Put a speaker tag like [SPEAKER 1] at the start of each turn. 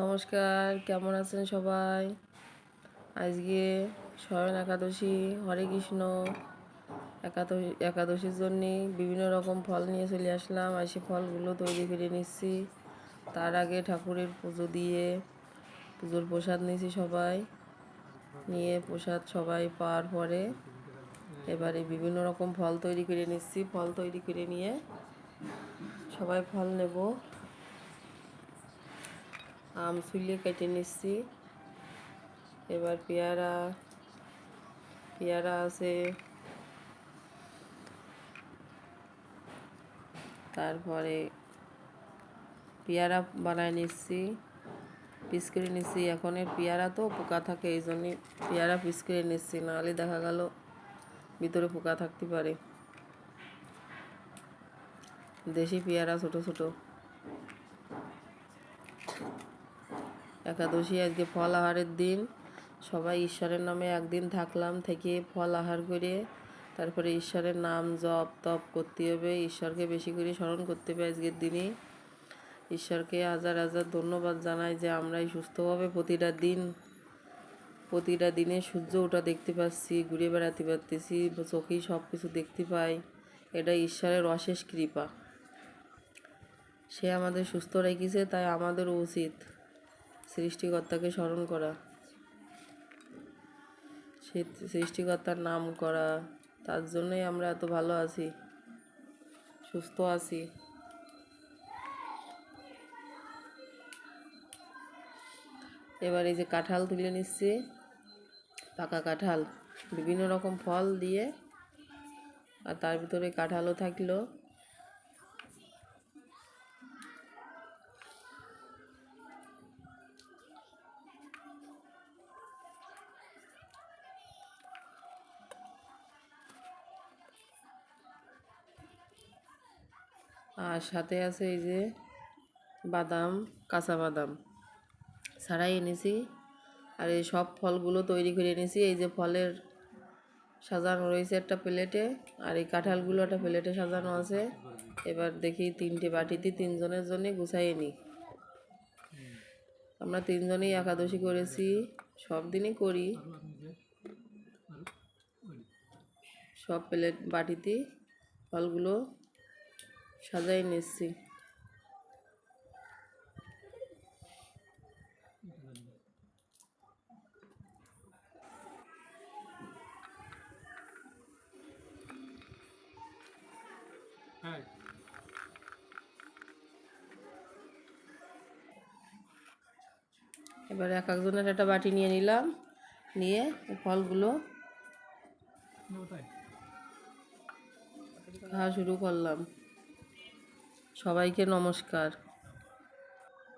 [SPEAKER 1] নমস্কার, কেমন আছেন সবাই? আজকে স্বয়ন একাদশী, হরে কৃষ্ণ। একাদশী, একাদশীর জন্যে বিভিন্ন রকম ফল নিয়ে চলে আসলাম আর সে ফলগুলো তৈরি করে নিচ্ছি। তার আগে ঠাকুরের পুজো দিয়ে পুজোর প্রসাদ নিয়েছি সবাই। নিয়ে প্রসাদ সবাই পাওয়ার পরে এবারে বিভিন্ন রকম ফল তৈরি করে নিচ্ছি। ফল তৈরি করে নিয়ে সবাই ফল নেব। আম ছুলিয়ে কেটে নিচ্ছি। এবার পেয়ারা পেয়ারা আছে। তারপরে পেয়ারা বানায় নিচ্ছি, পিস করে নিচ্ছি। এখন পেয়ারা তো পোকা থাকে, এই জন্যে পেয়ারা পিস করে নিচ্ছি। নাহলে দেখা গেল ভিতরে পোকা থাকতে পারে। দেশি পেয়ারা ছোট ছোট। একাদশী, আজকে ফল আহারের দিন। সবাই ঈশ্বরের নামে একদিন থাকলাম, থেকে ফল আহার করে তারপরে ঈশ্বরের নাম জপ তপ করতে হবে। ঈশ্বরকে বেশি করে স্মরণ করতে হবে আজকের দিনে। ঈশ্বরকে হাজার হাজার ধন্যবাদ জানাই যে আমরা এই সুস্থভাবে প্রতিটা দিন, প্রতিটা দিনে সূর্য ওঠা দেখতে পাচ্ছি, ঘুরে বেড়াতে পারতেছি, চোখেই সব কিছু দেখতে পাই। এটা ঈশ্বরের অশেষ কৃপা। সে আমাদের সুস্থ রেখেছে, তাই আমাদেরও উচিত। সৃষ্টিকর্তাকে স্মরণ করা সৃষ্টিকর্তার নাম করা, তার জন্যই আমরা এত ভালো আছি, সুস্থ আছি। এবার এই যে কাঁঠাল তুলে নিচ্ছি, পাকা কাঁঠাল, বিভিন্ন রকম ফল দিয়ে, আর তার ভিতরে কাঁঠালও থাকল। আর সাথে আছে এই যে বাদাম, কাঁচা বাদাম। ছাড়াই এনেছি। আর এই সব ফলগুলো তৈরি করে এনেছি। এই যে ফলের সাজানো রয়েছে একটা প্লেটে। আর এই কাঁঠালগুলো একটা প্লেটে সাজানো আছে। এবার দেখি তিনটে বাটিতে তিনজনের জন্য গুছাই নিই আমরা তিনজনেই একাদশী করেছি। সব দিনই করি। সব প্লেট বাটিতে ফলগুলো সাজাই নিচ্ছি এবার এক একজনের একটা বাটি নিয়ে নিলাম নিয়ে ফলগুলো খাওয়া শুরু করলাম। সবাইকে নমস্কার।